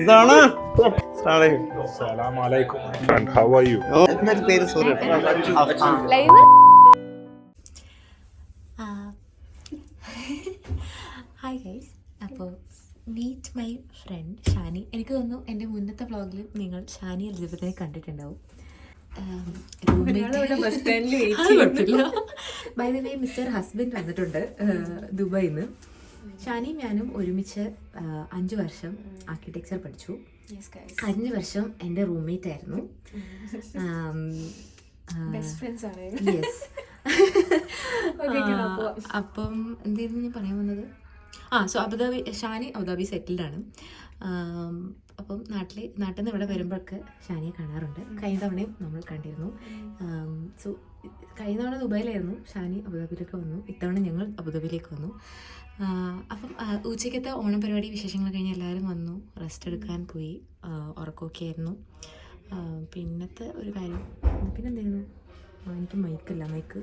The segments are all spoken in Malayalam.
ഇതാണ്. ഹായ് ഗൈസ് അപ്പോൾ മീറ്റ് മൈ ഫ്രണ്ട് ഷാനി. എനിക്ക് തോന്നുന്നു എന്റെ മുന്നത്തെ വ്ളോഗിൽ നിങ്ങൾ ഷാനി എലിസബത്തിനെ കണ്ടിട്ടുണ്ടാവും. By the way mister husband വന്നിട്ടുണ്ട് ദുബായിൽ നിന്ന് ഷാനിയും ഞാനും ഒരുമിച്ച് അഞ്ചു വർഷം ആർക്കിടെക്ചർ പഠിച്ചു. അഞ്ച് വർഷം എന്റെ റൂംമേറ്റ് ആയിരുന്നു. ആ, അപ്പം. എന്തായിരുന്നു ഞാൻ പറയാൻ വന്നത്? ആ so Abu Dhabi Shani Abu Dhabi settled ആണ്. ആം, അപ്പം നാട്ടിൽ നാട്ടിൽ നിന്ന് ഇവിടെ വരുമ്പോഴൊക്കെ ഷാനിയെ കാണാറുണ്ട്. കഴിഞ്ഞ തവണയും നമ്മൾ കണ്ടിരുന്നു. സോ കഴിഞ്ഞ തവണ ദുബായിലായിരുന്നു. ഷാനി അബുദാബിയിലേക്ക് വന്നു. ഇത്തവണ ഞങ്ങൾ അബുദാബിയിലേക്ക് വന്നു. അപ്പം ഉച്ചയ്ക്കത്തെ ഓണം പരിപാടി വിശേഷങ്ങൾ കഴിഞ്ഞ് എല്ലാവരും വന്നു. റെസ്റ്റ് എടുക്കാൻ പോയി. ഉറക്കമൊക്കെ ആയിരുന്നു. പിന്നത്തെ ഒരു കാര്യം പിന്നെന്തായിരുന്നു എനിക്ക് മൈക്കില്ല മൈക്ക്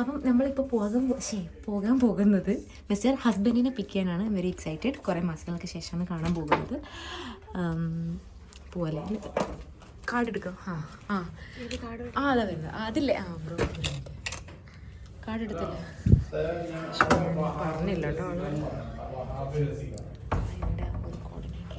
അപ്പം നമ്മളിപ്പോൾ പോകാൻ ശേ പോകാൻ പോകുന്നത് മിസ്റ്റർ ഹസ്ബൻഡിനെ പിക്ക് ചെയ്യാനാണ്. വെരി എക്സൈറ്റഡ് കുറേ മാസങ്ങൾക്ക് ശേഷമാണ് കാണാൻ പോകുന്നത്. പോലെ കാർഡ് എടുക്കാം. ആ ആ. ആ അതാ വരുന്നത്. അതില്ലേ? ആ ബ്രോ കാർഡ് എടുത്തില്ല. പറഞ്ഞില്ല കേട്ടോ ഒരു കോർഡിനേറ്റർ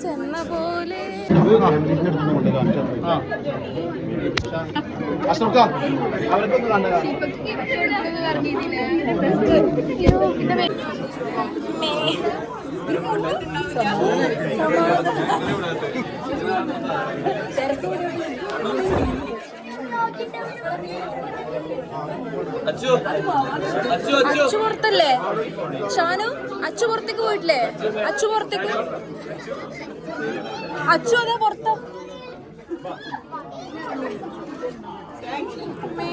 ചെന്ന പോലെ അച്ചു അച്ചു അച്ചു അച്ചു പുറത്തല്ലേ ഷാനു അച്ചു പുറത്തേക്ക് പോയിട്ടില്ലേ? അച്ചു പുറത്തേക്ക് അച്ചു അതാ പുറത്തോ. അമ്മേ.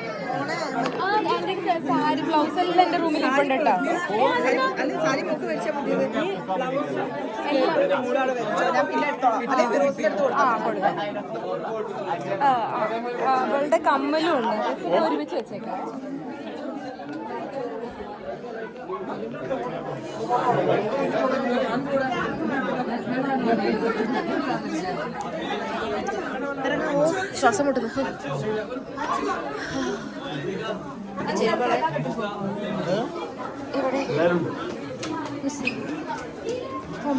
സാരി ബ്ലൗസ് എല്ലാം എന്റെ റൂമിൽ ഇരിപ്പുണ്ട് കേട്ടോ. ആ കൊടുക്കാം. അവളുടെ കമ്മലും ഉണ്ട്. പിന്നെ ഒരുമിച്ച് വെച്ചേക്കാം. ശ്വാസം മുട്ടുന്നു. Oh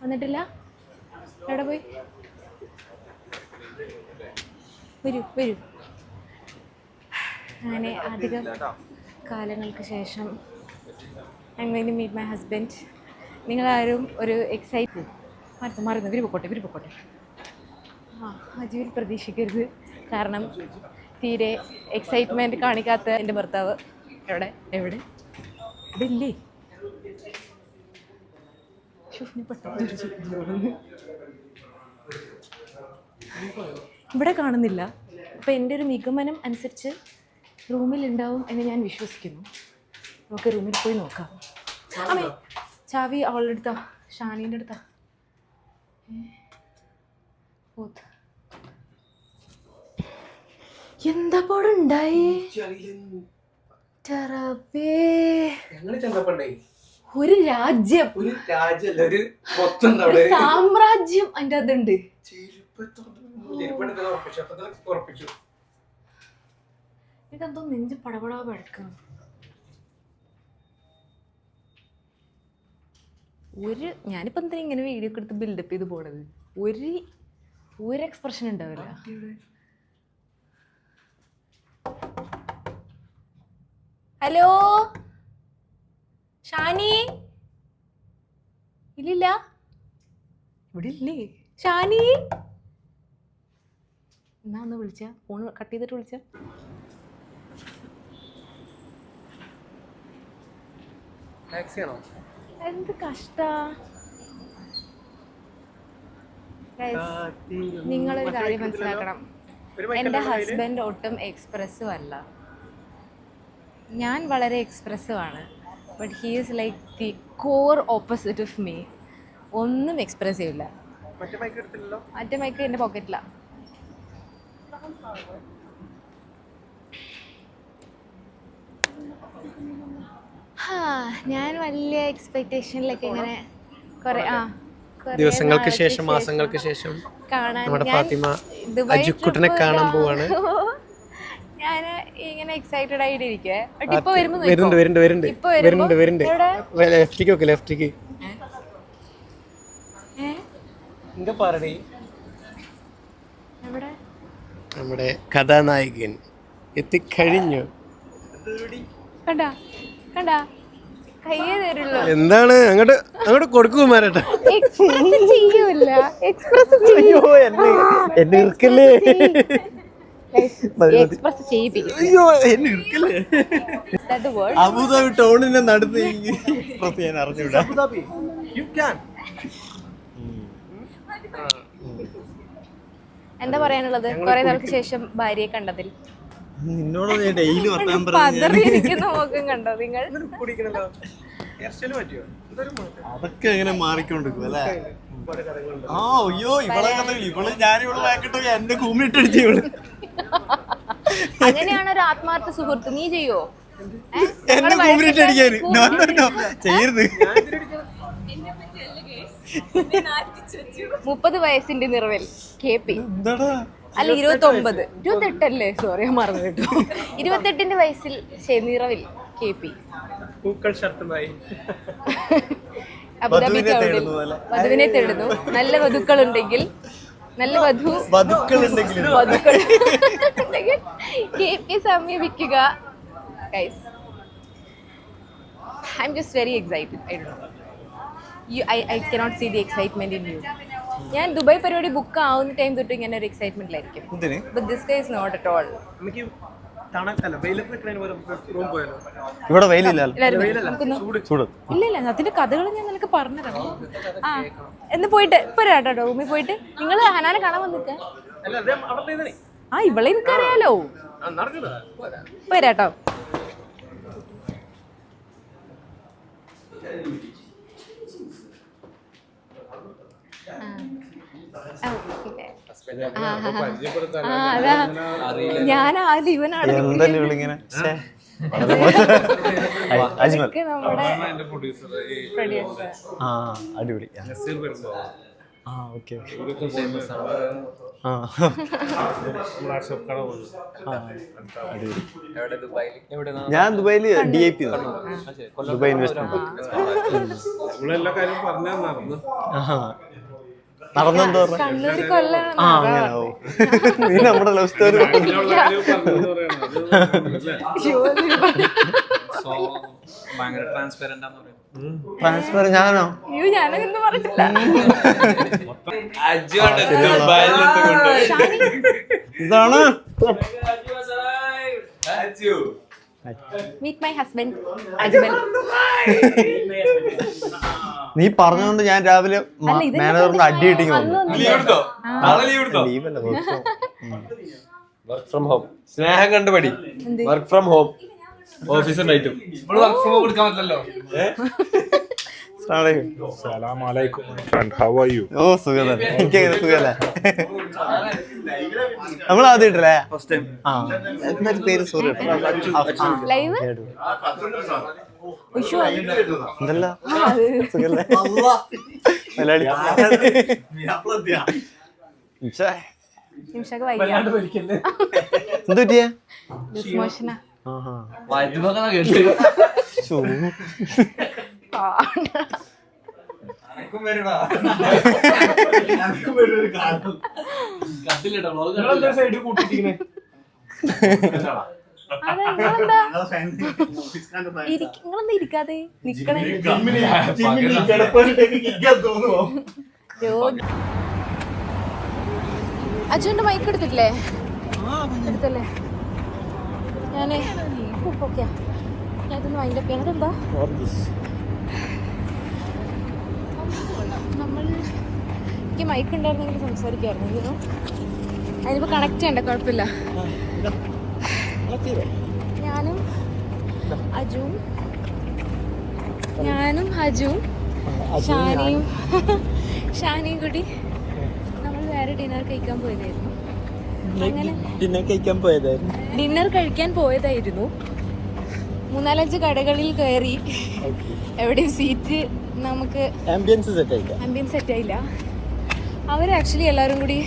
വന്നിട്ടില്ല? എവിടെ പോയി? വരൂ വരൂ. അങ്ങനെ അധികം കാലങ്ങൾക്ക് ശേഷം I mean meet my husband നിങ്ങളാരും ഒരു എക്സൈറ്റ് മറന്നു മറന്നു ഇവർ പൊക്കോട്ടെ ഇവർ പൊക്കോട്ടെ ആ അജീവിൽ പ്രതീക്ഷിക്കരുത്. കാരണം തീരെ എക്സൈറ്റ്മെന്റ് കാണിക്കാത്ത എന്റെ ഭർത്താവ്. എവിടെ? എവിടെ? ഇവിടെ ഇല്ലേ. ഇവിടെ കാണുന്നില്ല. അപ്പം എന്റെ ഒരു നിഗമനം അനുസരിച്ച് റൂമിൽ ഉണ്ടാവും എന്ന് ഞാൻ വിശ്വസിക്കുന്നു. നമുക്ക് റൂമിൽ പോയി നോക്കാം. അമ്മേ ചാവി അവളുടെ അടുത്താ ഷാനീന്റെ അടുത്താ? പോത്ത്. എന്താ പാടുണ്ടായി? ഒരു രാജ്യം. ഒരു രാജ്യമല്ല ഒരു മൊത്തം സാമ്രാജ്യം അതിന്റെ അതുണ്ട് ഉറപ്പിച്ചു. ഇതെന്തോ നെഞ്ച് പടപടാ പഴക്കണം ഒരു ഞാനിപ്പോ എന്തിനാ ഇങ്ങനെ വീഡിയോ ഒക്കെ എടുത്ത് ബിൽഡപ്പ് ചെയ്ത് പോണത്? ഒരു ഒരു എക്സ്പ്രഷൻ ഉണ്ടാവില്ല. ഹലോ ഷാനി? ഇല്ലില്ല? ഇവിടെ ഇല്ലേ? ഷാനി? എന്നാ ഒന്ന് വിളിച്ച? ഫോൺ കട്ട് ചെയ്തിട്ട് വിളിച്ച? ടാക്സി ആണോ എന്ത് കഷ്ട? നിങ്ങളൊരു കാര്യം മനസ്സിലാക്കണം. എന്റെ ഹസ്ബൻഡ് ഒട്ടും എക്സ്പ്രസീവ് അല്ല. ഞാൻ വളരെ എക്സ്പ്രസീവ് ആണ്. But he is like the core opposite of me ഒന്നും എക്സ്പ്രസീവ് ഇല്ല. മറ്റേ എടുത്തില്ലല്ലോ മറ്റേ മൈക്ക് എന്റെ പോക്കറ്റിലാണ് ഞാൻ വലിയ എക്സ്പെക്ടേഷനിലൊക്കെ ഇങ്ങനെ കുറെ ആ ദിവസങ്ങൾക്ക് ശേഷം മാസങ്ങൾക്ക് ശേഷം കാണാൻ നമ്മുടെ ഫാത്തിമ അജുക്കുട്ടനെ കാണാൻ പോവാണ്. ഞാൻ ഇങ്ങനെ എക്സൈറ്റഡ് ആയിട്ട് ഇരിക്കേ ഇപ്പൊ വരുമ്പോ വരുന്നുണ്ട് വരുന്നുണ്ട് വരുന്നുണ്ട്. ഇപ്പൊ വരുന്നുണ്ട് വരുന്നുണ്ട്. എവിടെ? ലെഫ്റ്റിക്ക് ഒക്കെ ലെഫ്റ്റിക്ക് നമ്മുടെ കഥാനായകൻ എത്തിക്കഴിഞ്ഞു. കണ്ടാ? കണ്ടാ? കയ്യേ തരുള്ളൂ എന്താണ്? അങ്ങോട്ട് അങ്ങോട്ട് കൊടുക്കുമാരട്ടെ എക്സ്പ്രസ് ചെയ്യൂല എക്സ്പ്രസ് എന്നെ എന്നെ ഇറുക്കല്ലേ? എക്സ്പ്രസ് ചെയ്യിപ്പിക്കും അയ്യോ എന്നെ ഇറുക്കല്ലേ? ദാറ്റ് വേർഡ് അബുദാബി ടൗണിന്റെ നടുത്ത് എക്സ്പ്രസ് ചെയ്യാൻ അറിഞ്ഞൂടാ. യു ക്യാൻ എന്താ പറയാനുള്ളത്? കുറെ നാൾക്ക് ശേഷം ഭാര്യയെ കണ്ടതിൽ. നിന്നോട് ഞാൻ ഡെയിലി വർത്താൻ പറഞ്ഞു പതറിയിരിക്കുന്ന മുഖം കണ്ടോ നിങ്ങൾ? കുടിക്കണല്ലോ. അതൊക്കെ എങ്ങനെ മാറിക്കൊണ്ടിരിക്കും അല്ലേ? ആ അയ്യോ ഇവളെ കഥ ഇവൾ ഞാൻ ഇവൾ വാക്കിട്ട് എന്റെ കൂമിട്ടടിച്ചു ഇവൾ അങ്ങനെയാണ് ഒരു ആത്മാർത്ഥ സുഹൃത്ത്. നീ ചെയ്യോ? എന്നെ ചെയ്യരുത്. മുപ്പത് വയസ്സിന്റെ നിറവിൽ. K P. എന്താടാ? അല്ല ഇരുപത്തി ഒമ്പത് ഇരുപത്തെട്ടല്ലേ? സോറി മറന്നു കേട്ടോ. ഇരുപത്തെട്ടിന്റെ വയസ്സിൽ നിറവിൽ കെ പി. പൂക്കൾ അബുദാബി ടൗണിൽ വധുവിനെ തേടുന്നു നല്ല വധുക്കൾ ഉണ്ടെങ്കിൽ നല്ല വധു വധുക്കൾ ഉണ്ടെങ്കിൽ കെ പി സമീപിക്കുക. Guys I'm just very excited I do you I I cannot see the excitement in you ഞാൻ ദുബായ് പരിപാടി ബുക്ക് ആവുന്ന ടൈം തൊട്ട് ഇങ്ങനെ ഒരു എക്സൈറ്റ്മെന്റിലായിരിക്കും but this guys not at all ഇവിടെ ഇല്ല ഇല്ല. അതിന്റെ കഥകൾ ഞാൻ നിനക്ക് പറഞ്ഞുതരാം. ആ എന്ന് പോയിട്ട് ഇപ്പൊ വരാട്ടോ റൂമിൽ പോയിട്ട്. നിങ്ങൾ ഹനാനെ കാണാൻ വന്നിക്ക ആ ഇവളെ എനിക്കറിയാലോ നടക്കണോ ഇപ്പൊ വരാട്ടോ ആ. ആ, ആ, അതാ ഞാൻ ആദ്യം ഇവനാണ് എന്തല്ലേ ഇവളിങ്ങനെ ശ്ശേ. അജ്മൽ ഇതൊക്കെ നമ്മുടെ എന്റെ പ്രൊഡ്യൂസർ പ്രൊഡ്യൂസർ ആ അടിപൊളി. ആ. ആ ഓക്കെ ആ. കട അടിപൊളി. എവിടെ? ദുബായിൽ? എവിടെ ഞാൻ ദുബായിൽ D I P Dubai investment നമ്മളെല്ലാ കാര്യം പറഞ്ഞു. നടന്നു നടന്നെന്താ ആ അങ്ങനെ ഓ നീ നമ്മുടെ ലവ് സ്റ്റോറി ഭയങ്കര ട്രാൻസ്പെറന്റ് ആണെന്ന് പറയാം. ട്രാൻസ്ഫർ ഞാനോ? അയ്യോ ഞാനൊന്നും പറഞ്ഞില്ല അജു ദുബായിൽ ഷാനി ഇതാണ്. Aju meet my husband Ajmal നീ പറഞ്ഞുകൊണ്ട് ഞാൻ രാവിലെ മാനേജറിന്റെ അടി ലീവല്ല വർക്ക് ഫ്രം ഹോം സ്നേഹം കണ്ടുപടി എന്ത്? വർക്ക് ഫ്രം ഹോം ഓഫീസ് നൈറ്റും വർക്ക് ഫ്രം ഹോം പറ്റില്ലല്ലോ? ഓ സുഖം എനിക്ക് നമ്മൾ ഇട്ടല്ലേ ഫസ്റ്റ് ടൈം ആ. പേര് സോറി ലൈവ്? എന്തല്ല സുഖല്ലേ? മലയാളി. എന്ത് പറ്റിയേ? കേട്ട് ശോ. കത്തിലിട്ടോ വ്ളോഗ് സൈഡിൽ കൂട്ടിട്ടിരിക്കണേ നിങ്ങളെന്താ ഇരിക്കാതെ? നിക്കണേ. അജുവിന്റെ മൈക്ക് എടുത്തിട്ടില്ലേ? എടുത്തല്ലേ? ഞാനേ ഓക്കെ ഞാൻ ഇതൊന്ന് വൈൻഡ് അപ്പ് ചെയ്യണത് എന്താ നമ്മൾ എനിക്ക് മൈക്ക് ഉണ്ടായിരുന്നെങ്കിൽ സംസാരിക്കായിരുന്നു അതിനിപ്പോൾ കണക്ട് ചെയ്യണ്ട കുഴപ്പമില്ല. ഞാനും അജുവും ഞാനും അജുവും ഷാനിയും ഷാനിയും കൂടി നമ്മൾ വേറെ ഡിന്നർ കഴിക്കാൻ പോയതായിരുന്നു. പിന്നെ കഴിക്കാൻ പോയതായിരുന്നു. ഡിന്നർ കഴിക്കാൻ പോയതായിരുന്നു. മൂന്നാലഞ്ച് കടകളിൽ കയറി എവിടെയും സീറ്റ് നമുക്ക് ആംബിയൻസ് സെറ്റ് ആംബിയൻസ് സെറ്റായില്ല അവർ ആക്ച്വലി എല്ലാവരും കൂടി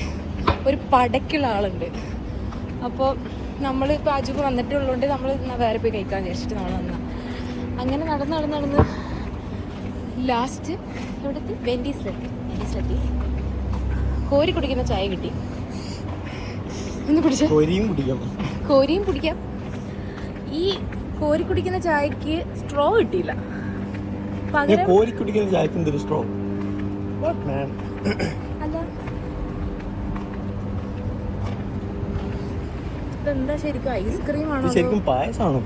ഒരു പടയ്ക്കുള്ള ആളുണ്ട്. അപ്പോൾ നമ്മൾ ഇപ്പോൾ അജുക്ക് വന്നിട്ടുള്ളതുകൊണ്ട് നമ്മൾ വേറെ പോയി കഴിക്കാൻ വിചാരിച്ചിട്ട് നമ്മൾ വന്ന. അങ്ങനെ നടന്ന് നടന്ന് നടന്ന് ലാസ്റ്റ് എവിടെത്തി? വെൻഡീസിലെത്തി വെൻഡീസിലെത്തി കോരി കുടിക്കുന്ന ചായ കിട്ടി. ഒന്ന് കുടിച്ച. കോരിയും കുടിക്കാം. കോരിയും കുടിക്കാം. ഈ കോരി കുടിക്കുന്ന ചായക്ക് സ്ട്രോ കിട്ടിയില്ല. ഞാൻ പകരം കോരി കുടിക്കുന്ന ചായക്ക് എന്തൊരു ശരിക്കും ഐസ്ക്രീം ആണോ അതോ- ശരിക്കും പായസമാണോ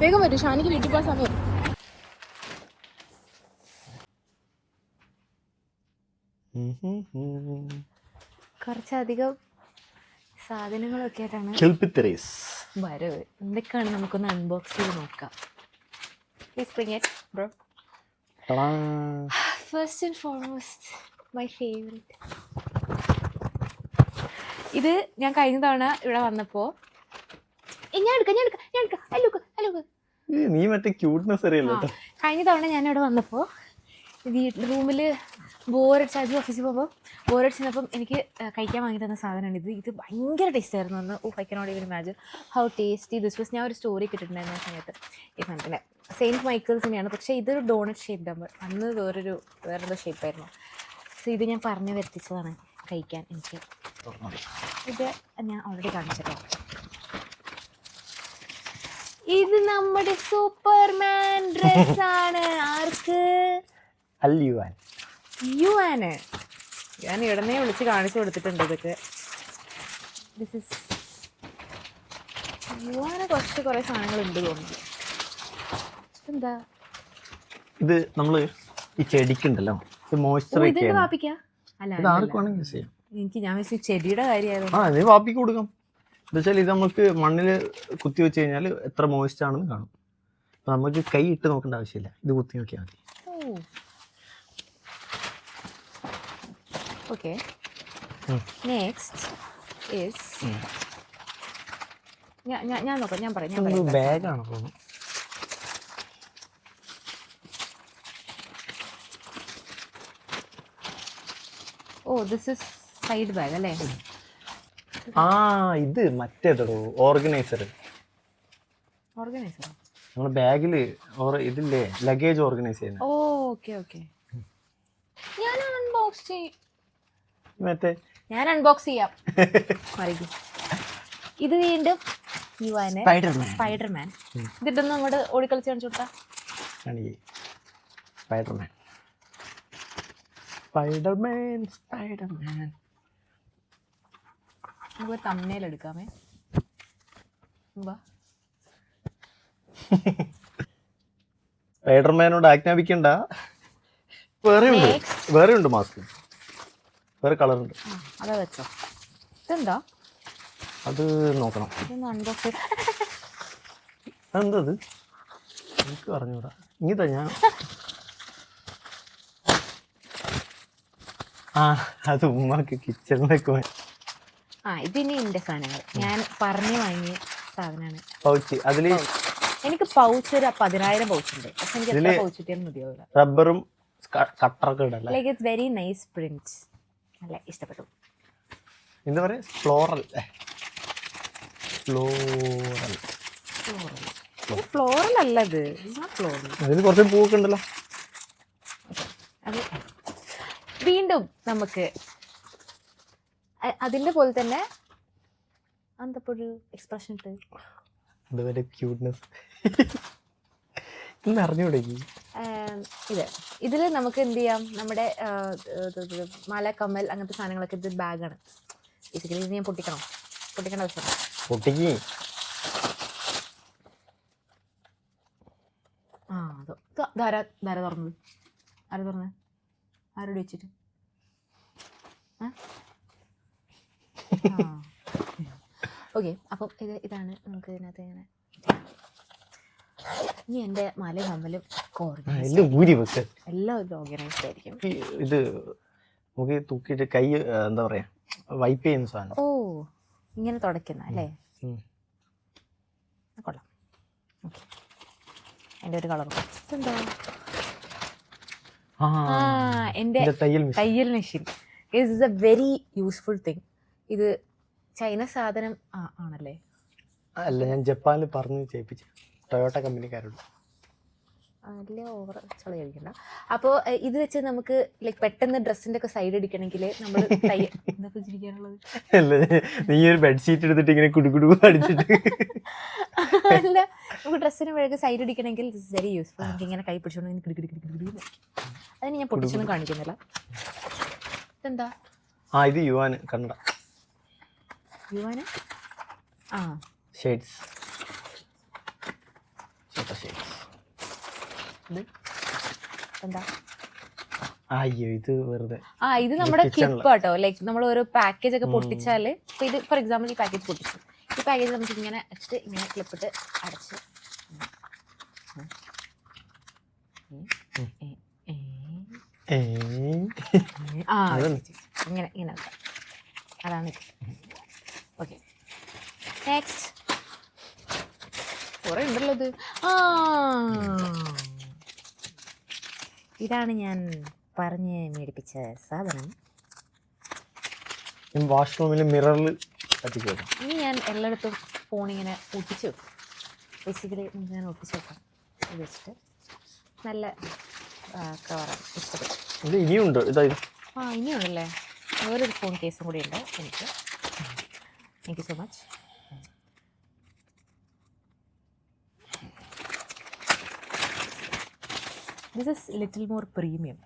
വേഗം വരൂ ഷാനിക്ക് വീട്ടിൽ പോകാൻ സമയം. കുറച്ചധികം സാധനങ്ങളൊക്കെ ആയിട്ടാണ് വരവ്. എന്തൊക്കെയാണ് നമുക്കൊന്ന് അൺബോക്സ് ചെയ്ത് നോക്കാം. Please bring it, bro. First and foremost, my favorite. ഇത് ഞാൻ കഴിഞ്ഞ തവണ ഇവിടെ വന്നപ്പോൾ ഞാൻ എടുക്കാം ഞാൻ എടുക്കാം ഞാൻ എടുക്കാം ഹലോ ഹലോ നീ മറ്റേ ക്യൂട്ട്നെസ് അറിയല്ലോ കഴിഞ്ഞ തവണ ഞാൻ ഇവിടെ വന്നപ്പോൾ വീട്ടിൽ റൂമിൽ ബോറടിച്ച് അജു ഓഫീസിൽ പോകുമ്പോൾ ബോറടിച്ചപ്പം എനിക്ക് കഴിക്കാൻ വാങ്ങി തന്ന സാധനമാണ് ഇത്. ഇത് ഭയങ്കര ടേസ്റ്റ് ആയിരുന്നു. അന്ന് ഓ I cannot ever imagine how tasty this was ഞാൻ ഒരു സ്റ്റോറി കിട്ടിയിട്ടുണ്ടായിരുന്നു സമയത്ത്. ഈ സാധനത്തിന്റെ സെയിന്റ് മൈക്കിൾസിനെയാണ് പക്ഷേ ഇതൊരു ഡോണറ്റ് ഷേപ്പ് ആകുമ്പോൾ അന്ന് വേറൊരു വേറൊരു ഷേപ്പായിരുന്നു സോ ഇത് ഞാൻ പറഞ്ഞു വരുത്തിച്ചതാണ് കഴിക്കാൻ എനിക്ക്. ഇത് ഞാൻ ഓൾറെഡി കാണിച്ചിട്ടോ. ഇത് നമ്മുടെ സൂപ്പർമാൻ ഡ്രസ് ആണ്. ആർക്ക്? അല്ലുവാൻ. യുവാന് ഞാൻ ഇടനെ വിളിച്ച് കാണിച്ചു കൊടുത്തിട്ടുണ്ട് ഇതൊക്കെ. ദിസ് ഇസ് ആണ് കുറച്ച് കുറേ സാധനങ്ങളുണ്ട് തോന്നുന്നു. എന്താ ഇത് നമ്മൾ ഈ ചെടിക്കുണ്ടല്ലോ. ഇത് ഇതെന്റെ വാപ്പിക്കാ? അല്ല ഇത് ആർക്ക് വേണമെങ്കിൽ യൂസ് ചെയ്യാം? എനിക്ക് ഞാൻ വെച്ച് ചെടിയുടെ കാര്യമായതുകൊണ്ട് ആ ഇത് വാപ്പിക്ക് കൊടുക്കാം. എന്താ വെച്ചാൽ ഇത് നമുക്ക് മണ്ണിൽ കുത്തി വെച്ച് കഴിഞ്ഞാൽ എത്ര മോയ്സ്റ്റ് ആണെന്ന് കാണും. അപ്പൊ നമുക്ക് കൈ ഇട്ട് നോക്കേണ്ട ആവശ്യമില്ല. ഇത് കുത്തി നോക്കിയാൽ മതി. ഓക്കെ. നെക്സ്റ്റ് ഇസ് ഞാൻ ഞാൻ നോക്കാം ഞാൻ പറയാം ഞാൻ പറയാം ബാഗാണ് തോന്നുന്നു oh this is side bag അല്ലേ? ആ ഇത് മറ്റേതോ ഓർഗനൈസർ ഓർഗനൈസർ നമ്മുടെ ബാഗിൽ ഓർ ഇതില്ലേ ലഗേജ് ഓർഗനൈസ് ചെയ്യുന്നത് ഓ ഓക്കെ ഓക്കെ ഞാൻ അൺബോക്സ് ചെയ്യും മറ്റേ ഞാൻ അൺബോക്സ് ചെയ്യാം. മറിക്കും ഇത് വീണ്ടും യുവാന് സ്പൈഡർമാൻ സ്പൈഡർമാൻ ഇതിട്ടൊന്ന് നമ്മുടെ ഓടിക്കളിച്ച് കാണിച്ചു കൊടുത്താ. സ്പൈഡർമാൻ സ്പൈഡർമാൻ സ്പൈഡർമാൻ നമുക്ക് തമ്മനയിൽ എടുക്കാമേ. വാ. സ്പൈഡർമാനോട് ആജ്ഞാപിക്കണ്ട. വേറെ ഉണ്ട് വേറെ ഉണ്ട് മാസ്ക് വേറെ കളർ ഉണ്ട്. അതാ വെച്ചോ. ഇതെന്താ? അത് നോക്കണം. എന്തത് എനിക്ക് പറഞ്ഞൂടാ ഇങ്ങനത്തെ ഞാൻ. ആ അത് ഉമ്മാക്ക് കിച്ചണിലേക്ക് ആ ഇതിനി എന്റെ സാധനങ്ങൾ ഞാൻ പറഞ്ഞു വാങ്ങിയ സാധനമാണ് പൗച്ച്. അതിൽ എനിക്ക് പൗച്ച് ഒരു പതിനായിരം പൗച്ച് ഉണ്ട്. പക്ഷെ എനിക്ക് പൗച്ച് മതിയാവില്ല റബ്ബറും കട്ടറൊക്കെ ഇടല്ലേ? Like it's very nice print നല്ല ഇഷ്ടപ്പെട്ടു. എന്താ പറയുക ഫ്ലോറൽ ഫ്ലോറൽ ഫ്ലോറൽ അല്ല ഇത് ഫ്ലോറൽ അതിൽ കുറച്ച് പൂവൊക്കെ ഉണ്ടല്ലോ അത് വീണ്ടും നമുക്ക് അതിന്റെ പോലെ തന്നെ എന്താ ഒരു എക്സ്പ്രഷൻ ഇട്ട്? അതുപോലെ ക്യൂട്ട്നെസ് ഇന്ന് അറിഞ്ഞൂടെ ആം, ഇത്. ഇതിൽ നമുക്ക് എന്ത് ചെയ്യാം നമ്മുടെ മാല കമ്മൽ അങ്ങനത്തെ സാധനങ്ങളൊക്കെ ഇത് ബാഗാണ്. ബേസിക്കലി ഇത് ഞാൻ പൊട്ടിക്കണം. പൊട്ടിക്കേണ്ട അവസരം പൊട്ടിക്ക്. ആ അതോ ധാര ധാര തുറന്നത്? ആര് തുറന്നത് ആരോട് വെച്ചിട്ട് ഓക്കെ അപ്പം ഇത് ഇതാണ്. നമുക്ക് ഇതിനകത്ത് ഇങ്ങനെ. ഇനി എന്റെ മലയും കമ്മലും ഇത് മുഖി തൂക്കിയിട്ട് കൈ എന്താ പറയാ വൈപ്പ് ചെയ്യുന്ന സാധനം. ഓ ഇങ്ങനെ തുടയ്ക്കുന്ന അല്ലേ. കൊള്ളാം. എന്റെ ഒരു കളർ എന്താ എന്റെ തയ്യൽ മെഷീൻ. തയ്യൽ is a very useful thing ഇത് ചൈന സാധനം ആണല്ലേ? അല്ല ഞാൻ ജപ്പാനിൽ പറഞ്ഞ് ചെയ്യിപ്പിച്ചു ടൊയോട്ട കമ്പനിക്കാരോട്. വലിയ ഓവർ ചളി കഴിക്കണ്ട അപ്പോൾ ഇത് വെച്ച് നമുക്ക് ലൈക്ക് പെട്ടെന്ന് ഡ്രസ്സിന്റെ ഒക്കെ സൈഡ് അടിക്കണമെങ്കിൽ നമ്മൾ നീ ഒരു ബെഡ്ഷീറ്റ് എടുത്തിട്ട് ഇങ്ങനെ കുടുകുടു അടിച്ചിട്ട്. അല്ല നമുക്ക് ഡ്രസ്സിന് വഴക്ക് സൈഡ് അടിക്കണമെങ്കിൽ ഇറ്റ്സ് വെരി യൂസ്ഫുൾ നമുക്ക് ഇങ്ങനെ കൈ പിടിച്ചുകൊണ്ട് ഇങ്ങനെ കിടു കിടു കിടു കിടു അതിന് ഞാൻ പൊട്ടിച്ചൊന്നും കാണിക്കുന്നില്ല. ഇതെന്താ? ആ ഇത് യുവാന് കന്നഡ യുവാന? ആ. ഷേഡ്സ് ഷെയ്ഡ്സ് ഇത് എന്താ അയ്യോ ഇത് വെറുതെ. ആ ഇത് നമ്മുടെ ക്ലിപ്പ് കേട്ടോ ലൈക്ക് നമ്മൾ ഒരു പാക്കേജ് ഒക്കെ പൊട്ടിച്ചാൽ ഇപ്പൊ ഇത് ഫോർ എക്സാമ്പിൾ ഈ പാക്കേജ് പൊട്ടിച്ചു. ഈ പാക്കേജ് നമുക്ക് ഇങ്ങനെ വെച്ചിട്ട് ഇങ്ങനെ ക്ലിപ്പ് ഇട്ട് അടച്ച്. ആ ഇങ്ങനെ ഇങ്ങനെ അതാണ് ഓക്കെ നെക്സ്റ്റ് കുറേ ഉണ്ടല്ലോ ഇത്. ആ. ഇതാണ് ഞാൻ പറഞ്ഞ് മേടിപ്പിച്ച സാധനം. വാഷ്റൂമിൽ മിററിൽ ഇനി ഞാൻ എല്ലായിടത്തും ഫോൺ ഇങ്ങനെ ഒട്ടിച്ച് വെക്കും. ബേസിക്കലി ഞാൻ ഒട്ടിച്ച് വെക്കാം ഇത് വെച്ചിട്ട് നല്ല കവറാണ് ഇഷ്ടപ്പെട്ടു. ഇത് ഇനിയുണ്ട് ആ ഇനിയുണ്ടല്ലേ വേറൊരു ഫോൺ കേസും കൂടി ഉണ്ട് എനിക്ക്. Thank you so much this is little more premium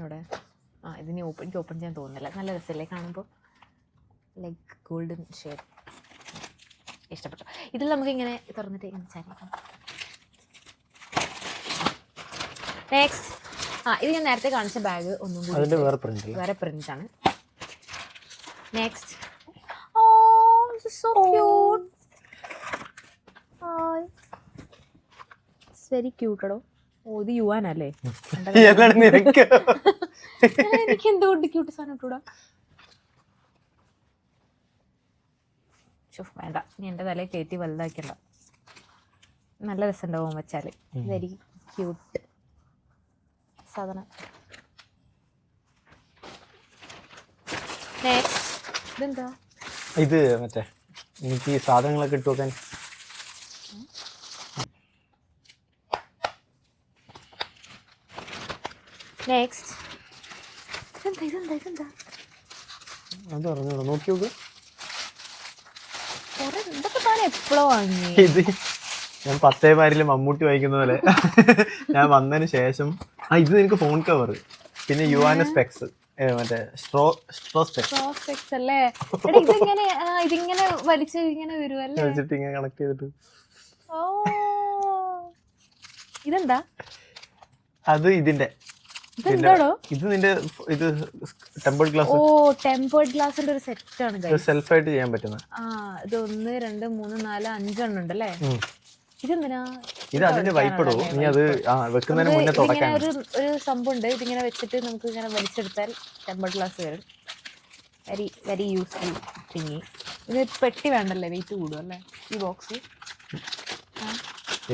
ഇവിടെ. ആ ഇതിന് ഓപ്പൺ എനിക്ക് ഓപ്പൺ ചെയ്യാൻ തോന്നുന്നില്ല. നല്ല രസമല്ലേ കാണുമ്പോൾ ലൈക്ക് ഗോൾഡൻ ഷേപ്പ് ഇഷ്ടപ്പെട്ടു. ഇതിൽ നമുക്ക് ഇങ്ങനെ തുറന്നിട്ട് ചാരിക്കാം നെക്സ്റ്റ് ആ ഇത് ഞാൻ നേരത്തെ കാണിച്ച ബാഗ് ഒന്നും കൂടി അതിന്റെ വേറെ പ്രിന്റ് വേറെ പ്രിന്റ് ആണ്. Next oh so cute very ക്യൂട്ടടോ ഓ ഇത് യുവാനല്ലേ എനിക്ക് എന്തുകൊണ്ട് ക്യൂട്ട് സാധനം ഇട്ടൂടാ. വേണ്ട. നീ എന്റെ തലയിൽ കയറ്റി വലുതാക്കണ്ട നല്ല രസമുണ്ടാവും വെച്ചാൽ വെരി ക്യൂട്ട് സാധനം. ഇതെന്താ? ഇത് മറ്റേ എനിക്ക് ഈ സാധനങ്ങളൊക്കെ ഇട്ടു വെക്കാൻ നെക്സ്റ്റ് ഇതെന്താ ഇതെന്താ ഇതെന്താ? അത് പറഞ്ഞോളൂ നോക്കി നോക്ക്. ഇതൊക്കെ താൻ എപ്പോഴോ വാങ്ങി ഇത് ഞാൻ പത്തേ പാരിൽ മമ്മൂട്ടി വായിക്കുന്ന പോലെ. ഞാൻ വന്നതിന് ശേഷം ആ ഇത് എനിക്ക് ഫോൺ കവർ പിന്നെ യുവാന സ്പെക്സ് മറ്റേ സ്ട്രോ സ്ട്രോ സ്പെക്സ് അല്ലേ? എടാ, ഇതിങ്ങനെ ഇതിങ്ങനെ വലിച്ച് ഇങ്ങനെ വരുമല്ലേ വെച്ചിട്ട് ഇങ്ങനെ കണക്ട് ചെയ്തിട്ട്. ഓ. ഇതെന്താ? അത് ഇതിന്റെ ഇത് നിന്റെ ഇത് ടെമ്പേർഡ് ഗ്ലാസ്. ഓ ടെമ്പേർഡ് ഗ്ലാസിന്റെ ഒരു സെറ്റ് ആണ് സെൽഫ് ആയിട്ട് ചെയ്യാൻ പറ്റുന്ന. ആ ഇത് ഒന്ന് രണ്ട് മൂന്ന് നാല് അഞ്ചെണ്ണം ഉണ്ട് അല്ലേ. ഇതെന്തിനാ? ഇത് അതിന്റെ വൈപ്പിടോ നീ അത് ആ വെക്കുന്നതിന് മുന്നേ തുടക്കാൻ ഒരു ഒരു സംഭവം ഉണ്ട്. ഇതിങ്ങനെ വെച്ചിട്ട് നമുക്ക് ഇങ്ങനെ വലിച്ചെടുത്താൽ ടെമ്പേർഡ് ഗ്ലാസ് വരും. വെരി വെരി യൂസ്ഫുൾ തിങ്ങി ഇത് പെട്ടി വേണ്ടല്ലേ? വെയിറ്റ് കൂടും അല്ലേ? ഈ ബോക്സ്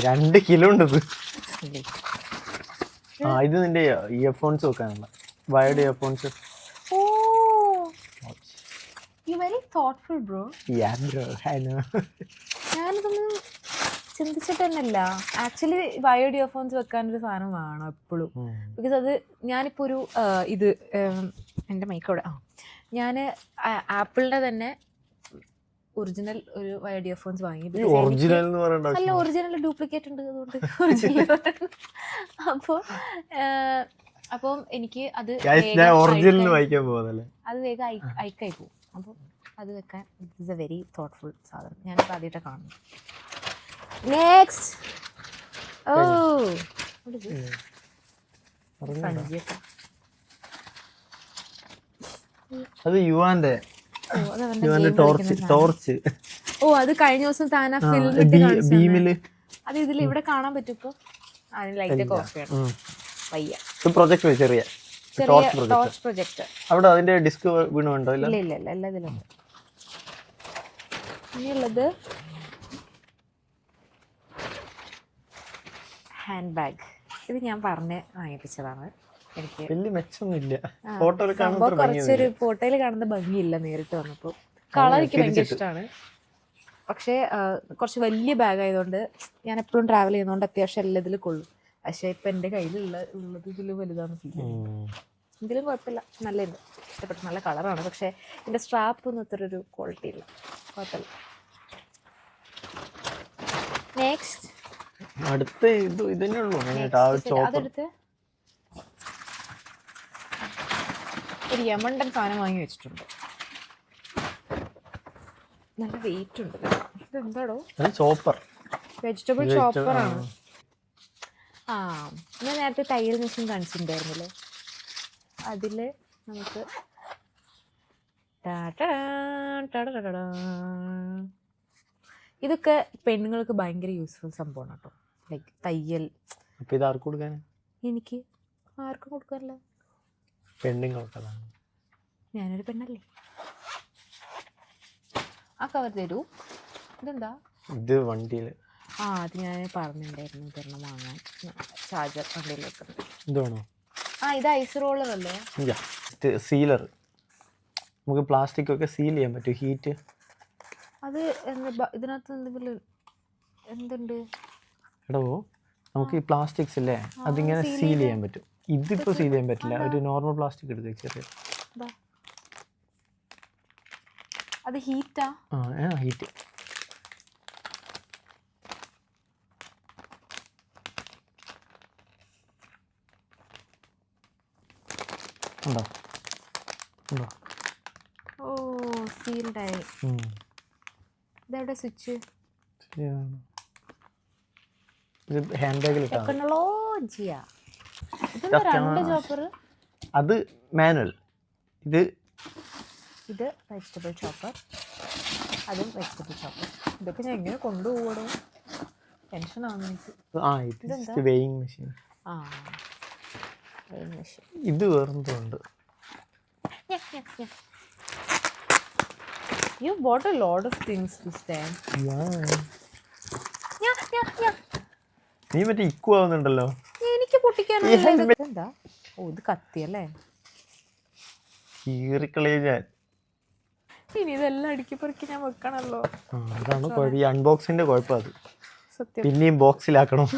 രണ്ട് കിലോ ഉണ്ട് ആ ഇത് നിന്റെ ഇയർഫോൺസ് വെക്കാനുള്ള wired earphones oh. You very thoughtful bro ഞാനിതൊന്നും ചിന്തിച്ചിട്ട് തന്നെയല്ല ആക്ച്വലി വയർഡ് ഇയർഫോൺസ് വെക്കാനൊരു സാധനം വേണം എപ്പോഴും ബിക്കോസ് അത് ഞാനിപ്പോൾ ഒരു ഇത് എന്റെ എന്റെ മൈക്കോടെ ആ. ഞാൻ ആപ്പിളിന്റെ തന്നെ ഒറിജിനൽ ഒരു വയേർഡ് ഇയർഫോൺസ് വാങ്ങി. ഒറിജിനൽ അല്ല ഒറിജിനൽ ഡ്യൂപ്ലിക്കേറ്റ് ഉണ്ട് അതുകൊണ്ട് ഒറിജിനൽ അപ്പോ അപ്പം എനിക്ക് അത് ഒറിജിനൽ വായിക്കാൻ പോകുന്നല്ലേ അത് വേഗം ഐക്കായി പോകും. അപ്പോൾ അത് വെക്കാൻ it is a very thoughtful സാധനം. ഞാൻ ആദ്യമായിട്ട് കാണുന്നു നെക്സ്റ്റ് ഓ അത് യുവാന്റെ ടോർച്ച് ടോർച്ച് ഓ അത് കഴിഞ്ഞ ദിവസം താൻ ആ ഫിലിം ഇട്ട് കാണിച്ചു ബീമിൽ അത് ഇതിൽ ഇവിടെ കാണാൻ പറ്റും ഇപ്പോൾ അതിന് ലൈറ്റ് ഒക്കെ ഓഫ് ചെയ്യണം. വയ്യ. ഇത് പ്രൊജക്ട് ചെറിയ. ടോർച്ച് പ്രൊജക്ട് അവിടെ അതിന്റെ ഡിസ്ക് വീണുണ്ടോ ഇല്ല? ഇല്ല ഇല്ല ഇല്ല എല്ലാ ഇതിലുണ്ട് ഇനിയുള്ളത് ഹാൻഡ് ബാഗ് ഇത് ഞാൻ പറഞ്ഞ് വാങ്ങിപ്പിച്ചതാണ്. വലിയ മെച്ചൊന്നും ഇല്ല ഫോട്ടോയിൽ കുറച്ചൊരു ഫോട്ടോയിൽ കാണുന്ന ഭംഗിയില്ല നേരിട്ട് വന്നപ്പോൾ. കളർ എനിക്ക് ഭയങ്കര ഇഷ്ടമാണ് പക്ഷേ കുറച്ച് വലിയ ബാഗ് ആയതുകൊണ്ട് ഞാൻ എപ്പോഴും ട്രാവൽ ചെയ്യുന്നതുകൊണ്ട് അത്യാവശ്യം എല്ലാ ഇതിൽ കൊള്ളും. പക്ഷേ ഇപ്പം എന്റെ കയ്യിലുള്ള ഉള്ളത് ഇതിൽ വലുതാണ് ഫീൽ ഇതിലും കുഴപ്പമില്ല. നല്ല ഇഷ്ടപ്പെട്ടു നല്ല കളറാണ്. പക്ഷേ ഇതിന്റെ സ്ട്രാപ്പ് ഒന്നും അത്ര ഒരു ക്വാളിറ്റി ഇല്ല. കുഴപ്പമില്ല. നെക്സ്റ്റ് അടുത്ത് ഇത് ചോപ്പർ. അതെടുത്ത്? ഒരു യമണ്ടൻ സാധനം വാങ്ങി വെച്ചിട്ടുണ്ട്. നല്ല വെയിറ്റ് ഉണ്ട് ഇതിന്. ഇതെന്താടോ? ചോപ്പർ വെജിറ്റബിൾ ചോപ്പറാണ് ആ. ഞാൻ നേരത്തെ തയ്യൽ മെഷീൻ കാണിച്ചിട്ടുണ്ടായിരുന്നില്ലേ. അതിൽ നമുക്ക്. ഇതൊക്കെ പെണ്ണുങ്ങൾക്ക് ഭയങ്കര യൂസ്ഫുൾ സംഭവമാണ് കേട്ടോ. ലൈക്ക് തയ്യൽ. എനിക്ക് ആർക്കും കൊടുക്കാറില്ല. പെണ്ണുങ്ങൾക്കതാണ് ഞാനൊരു പെണ്ണല്ലേ? ആ കവർ തരൂ. ഇതെന്താ? ഇത് വണ്ടിയിൽ ആ അത് ഞാൻ പറഞ്ഞിട്ടുണ്ടായിരുന്നു ഇതൊരെണ്ണം വാങ്ങാൻ. ചാർജർ വണ്ടിയിൽ വെക്കുന്നത് ഇത് ആ ഇത് ഐസ് റോളർ അല്ലേ? സീലർ നമുക്ക് പ്ലാസ്റ്റിക് ഒക്കെ സീൽ ചെയ്യാൻ പറ്റും ഹീറ്റ് അത് എന്താ ഇതിനകത്ത് എന്തെങ്കിലും എന്തുണ്ട്? എടോ നമുക്ക് ഈ പ്ലാസ്റ്റിക്സ് ഇല്ലേ? അതിങ്ങനെ സീൽ ചെയ്യാൻ പറ്റും. ഇതിപ്പോ സീൽ ചെയ്യാൻ പറ്റില്ല. ഒരു നോർമൽ പ്ലാസ്റ്റിക് എടുക്കുക ചെറിയ ദാ. അത് ഹീറ്റാ ആ? ഹീറ്റ് ഉണ്ടോ? ഉണ്ടോ? ഓ സീൽഡായി ഉം. ഇതെവിടെ സ്വിച്ച്? ഹാൻഡ് ബാഗിൽ. ടെക്നോളജിയാ അത് മാനുവൽ ഇത് ഇത് വെജിറ്റബിൾ ചോപ്പർ അതും വെജിറ്റബിൾ ചോപ്പർ ഇതൊക്കെ ഞാൻ എങ്ങനെ കൊണ്ടുപോകണോ ടെൻഷനാണ് എനിക്ക്. ആ ഇത് വെയിങ് മെഷീൻ ആ weighing മെഷീൻ ഇത് വേറെന്തുണ്ട് Yeah, yeah, yeah. You bought a lot of things this time. Yeah, yeah, yeah. നീ മറ്റേ ഇക്കു ആവുന്നുണ്ടല്ലോ. എന്താ? ഓ ഇത് കത്തിയല്ലേ? കീറിക്കളയ ഞാൻ. ഇനി ഇതെല്ലാം അടുക്കി പെറുക്കി ഞാൻ വെക്കണല്ലോ. അതാണ് കുഴപ്പം. ഈ അൺബോക്സിന്റെ കുഴപ്പം അത്. സത്യം. പിന്നെയും ബോക്സിലാക്കണം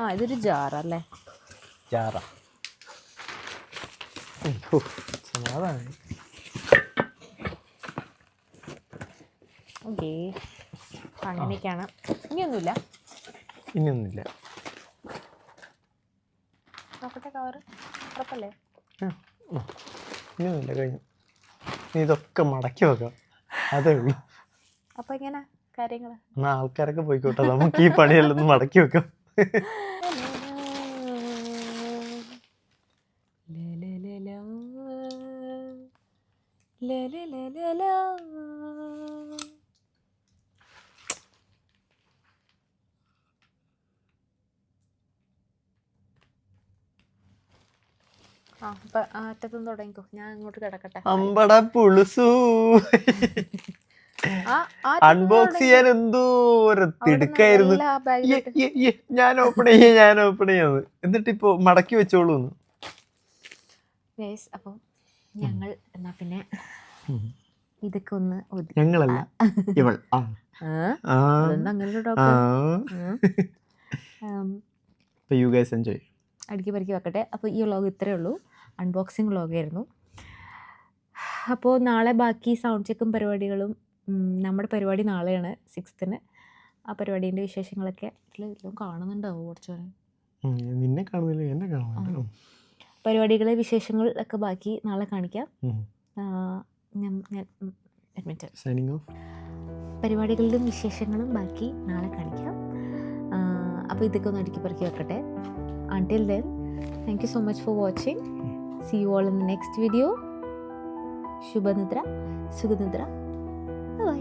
ആ ഇതൊരു ജാറല്ലേ? ജാറ. ഉം, ഹോ, സമാധാനം ഓക്കേ. അങ്ങനെയൊക്കെയാണ്. ഇനിയൊന്നുമില്ല. ഇനിയൊന്നുമില്ല. നോക്കട്ടെ കവർ ഉറപ്പല്ലേ? ഇനിയൊന്നുമില്ല കഴിഞ്ഞു. നീ ഇതൊക്കെ മടക്കി വെക്കാം. അതേ ഉള്ളൂ. അപ്പൊ എങ്ങനെ കാര്യങ്ങൾ എന്നാ ആൾക്കാരൊക്കെ പോയിക്കോട്ടെ. നമുക്ക് ഈ പണിയെല്ലാം ഒന്ന് മടക്കി വെക്കാം ആ അപ്പൊ ആ അറ്റത്തുനിന്ന് തുടങ്ങിക്കോ. ഞാൻ ഇങ്ങോട്ട് കിടക്കട്ടെ. അമ്പട പുളുസു. അൺബോക്സ് ചെയ്യാൻ എന്തോ ഒരു തിടുക്കായിരുന്നു. ഞാൻ ഓപ്പൺ ചെയ്യ ഞാൻ ഓപ്പൺ ചെയ്യാന്ന് എന്നിട്ട് ഇപ്പൊ മടക്കി വെച്ചോളൂ അപ്പം ഞങ്ങൾ എന്നാ പിന്നെ ഇതൊക്കെ ഒന്ന് ഞങ്ങളല്ല ഇവൾ. അങ്ങനെ അടിക്കി അടുക്കി വെക്കട്ടെ. അപ്പോൾ ഈ വ്ളോഗ് ഇത്രയേ ഉള്ളൂ. അൺബോക്സിങ് വ്ളോഗായിരുന്നു അപ്പോൾ നാളെ ബാക്കി സൗണ്ട് ചെക്കും പരിപാടികളും നമ്മുടെ പരിപാടി നാളെയാണ് സിക്സ്ത്തിന് ആ പരിപാടീന്റെ വിശേഷങ്ങളൊക്കെ കാണുന്നുണ്ടാവും കുറച്ച് നിന്നെ കാണുന്നില്ല എന്നെ കാണുന്നില്ല. പരിപാടികളെ വിശേഷങ്ങൾ ഒക്കെ ബാക്കി നാളെ കാണിക്കാം. പരിപാടികളിലും ഞാൻ ഞാൻ അഡ്മിറ്റ് വിശേഷങ്ങളും ബാക്കി നാളെ കാണിക്കാം. അപ്പോൾ ഇതൊക്കെ ഒന്ന് അടുക്കി പെറുക്കി വെക്കട്ടെ. Until then thank you so much for watching see you all in next video ശുഭനിദ്ര സുഖനിദ്ര ബൈ